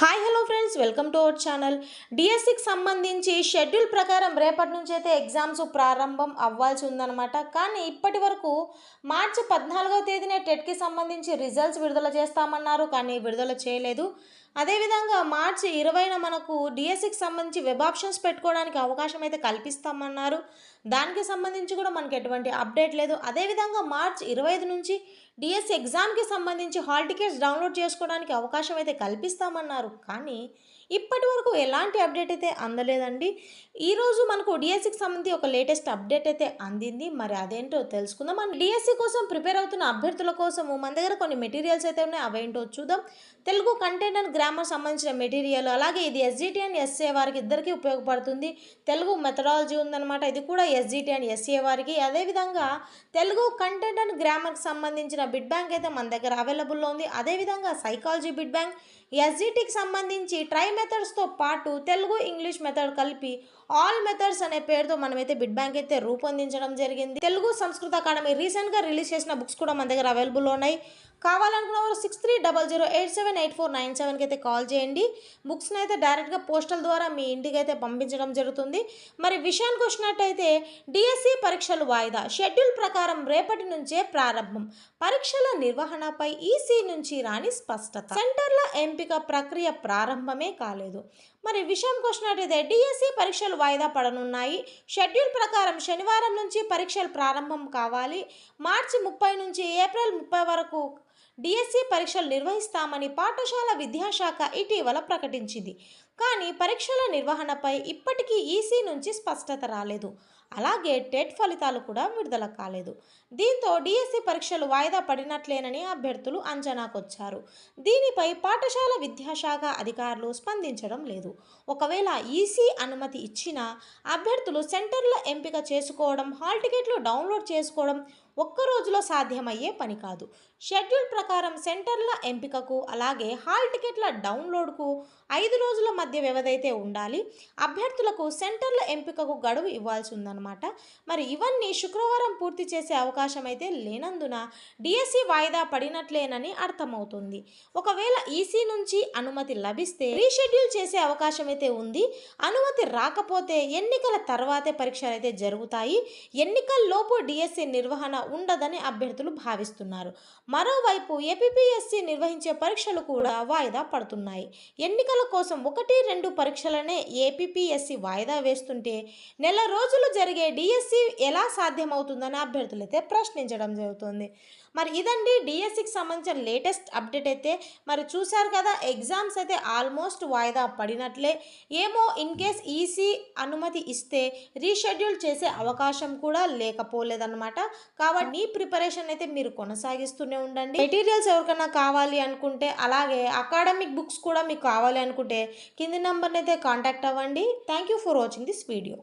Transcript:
Hi hello friends welcome to our channel డిఎస్సికి సంబంధించి schedule ప్రకారం రేపటి నుంచి అయితే ఎగ్జామ్స్ ప్రారంభం అవ్వాల్సి ఉందన్నమాట. కానీ ఇప్పటి వరకు మార్చి పద్నాలుగవ తేదీనే టెట్కి సంబంధించి రిజల్ట్స్ విడుదల చేస్తామన్నారు. కానీ విడుదల చేయలేదు. అదేవిధంగా మార్చి ఇరవైన మనకు డిఎస్సికి సంబంధించి వెబ్ ఆప్షన్స్ పెట్టుకోవడానికి అవకాశం అయితే కల్పిస్తామన్నారు. దానికి సంబంధించి కూడా మనకి ఎటువంటి అప్డేట్ లేదు. అదేవిధంగా మార్చి ఇరవై ఐదు నుంచి డిఎస్సి ఎగ్జామ్కి సంబంధించి హాల్ టికెట్స్ డౌన్లోడ్ చేసుకోవడానికి అవకాశం అయితే కల్పిస్తామన్నారు. కానీ ఇప్పటి వరకు ఎలాంటి అప్డేట్ అయితే అందలేదండి. ఈరోజు మనకు డిఎస్సికి సంబంధించి ఒక లేటెస్ట్ అప్డేట్ అయితే అందింది. మరి అదేంటో తెలుసుకుందాం. మన డిఎస్సి కోసం ప్రిపేర్ అవుతున్న అభ్యర్థుల కోసం మన దగ్గర కొన్ని మెటీరియల్స్ అయితే ఉన్నాయి. అవేంటో చూద్దాం. తెలుగు కంటెంట్ అండ్ గ్రామర్ సంబంధించిన మెటీరియల్ అలాగే ఇది ఎస్జిటి అండ్ ఎస్ఏ వారికి ఇద్దరికి ఉపయోగపడుతుంది. తెలుగు మెథడాలజీ ఉందన్నమాట. ఇది కూడా ఎస్జిటి అండ్ ఎస్ఏ వారికి. అదేవిధంగా తెలుగు కంటెంట్ అండ్ గ్రామర్కి సంబంధించిన బిడ్ బ్యాంక్ అయితే మన దగ్గర అవైలబుల్లో ఉంది. అదేవిధంగా సైకాలజీ బిడ్ బ్యాంక్ ఎస్జిటికి సంబంధించి ట్రై మెథడ్స్తో పాటు తెలుగు ఇంగ్లీష్ మెథడ్ కలిపి ఆల్ మెథడ్స్ అనే పేరుతో మనమైతే బిడ్ బ్యాంక్ అయితే రూపొందించడం జరిగింది. తెలుగు సంస్కృత అకాడమీ రీసెంట్గా రిలీజ్ చేసిన బుక్స్ కూడా మన దగ్గర అవైలబుల్ ఉన్నాయి. కావాలనుకున్న వారు six three double zero eight seven eight four nine సెవెన్కి అయితే కాల్ చేయండి. బుక్స్ని అయితే డైరెక్ట్గా పోస్టల్ ద్వారా మీ ఇంటికి అయితే పంపించడం జరుగుతుంది. మరి విషయానికి వచ్చినట్టయితే డిఎస్సి పరీక్షలు వాయిదా షెడ్యూల్ ప్రకారం రేపటి నుంచే ప్రారంభం. పరీక్షల నిర్వహణపై ఈసీ నుంచి రాని స్పష్టత. సెంటర్ల ఎంపిక ప్రక్రియ ప్రారంభమే కాలేదు. మరి విషయంకి వచ్చినట్లయితే డిఎస్సి పరీక్షలు వాయిదా పడనున్నాయి. షెడ్యూల్ ప్రకారం శనివారం నుంచి పరీక్షలు ప్రారంభం కావాలి. మార్చి ముప్పై నుంచి ఏప్రిల్ ముప్పై వరకు డిఎస్సి పరీక్షలు నిర్వహిస్తామని పాఠశాల విద్యాశాఖ ఇటీవల ప్రకటించింది. కానీ పరీక్షల నిర్వహణపై ఇప్పటికీ ఈసీ నుంచి స్పష్టత రాలేదు. అలాగే టెట్ ఫలితాలు కూడా విడుదల కాలేదు. దీంతో డిఎస్సి పరీక్షలు వాయిదా పడినట్లేనని అభ్యర్థులు అంచనాకొచ్చారు. దీనిపై పాఠశాల విద్యాశాఖ అధికారులు స్పందించడం లేదు. ఒకవేళ ఈసీ అనుమతి ఇచ్చినా అభ్యర్థులు సెంటర్ల ఎంపిక చేసుకోవడం హాల్ టికెట్లు డౌన్లోడ్ చేసుకోవడం ఒక్క రోజులో సాధ్యమయ్యే పని కాదు. షెడ్యూల్ ప్రకారం సెంటర్ల ఎంపికకు అలాగే హాల్ టికెట్ల డౌన్లోడ్కు ఐదు రోజుల మధ్య వ్యవధైతే ఉండాలి. అభ్యర్థులకు సెంటర్ల ఎంపికకు గడువు ఇవ్వాల్సి ఉందన్నమాట మరి ఇవన్నీ శుక్రవారం పూర్తి చేసే అవకాశం అయితే లేనందున డిఎస్సి వాయిదా పడినట్లేనని అర్థమవుతుంది. ఒకవేళ ఈసీ నుంచి అనుమతి లభిస్తే రీషెడ్యూల్ చేసే అవకాశం అయితే ఉంది. అనుమతి రాకపోతే ఎన్నికల తర్వాతే పరీక్షలు అయితే జరుగుతాయి. ఎన్నికల్లోపు డిఎస్సి నిర్వహణ ఉండదని అభ్యర్థులు భావిస్తున్నారు. మరోవైపు ఏపీపీఎస్సీ నిర్వహించే పరీక్షలు కూడా వాయిదా పడుతున్నాయి. ఎన్నికల కోసం ఒకటి రెండు పరీక్షలనే ఏపీఎస్సి వాయిదా వేస్తుంటే నెల రోజులు జరిగే డిఎస్సి ఎలా సాధ్యమవుతుందని అభ్యర్థులు అయితే ప్రశ్నించడం జరుగుతుంది. మరి ఇదండి డిఎస్సికి సంబంధించిన లేటెస్ట్ అప్డేట్ అయితే. మరి చూశారు కదా ఎగ్జామ్స్ అయితే ఆల్మోస్ట్ వాయిదా పడినట్లే. ఏమో ఇన్ కేస్ ఈసీ అనుమతి ఇస్తే రీషెడ్యూల్ చేసే అవకాశం కూడా లేకపోలేదన్నమాట. కాబట్టి మీ ప్రిపరేషన్ అయితే మీరు కొనసాగిస్తూనే ఉండండి. మెటీరియల్స్ ఎవరికైనా కావాలి అనుకుంటే అలాగే అకాడమిక్ బుక్స్ కూడా మీకు కావాలి అనుకుంటే కింది నెంబర్ని అయితే కాంటాక్ట్ అవ్వండి. Thank you for watching this video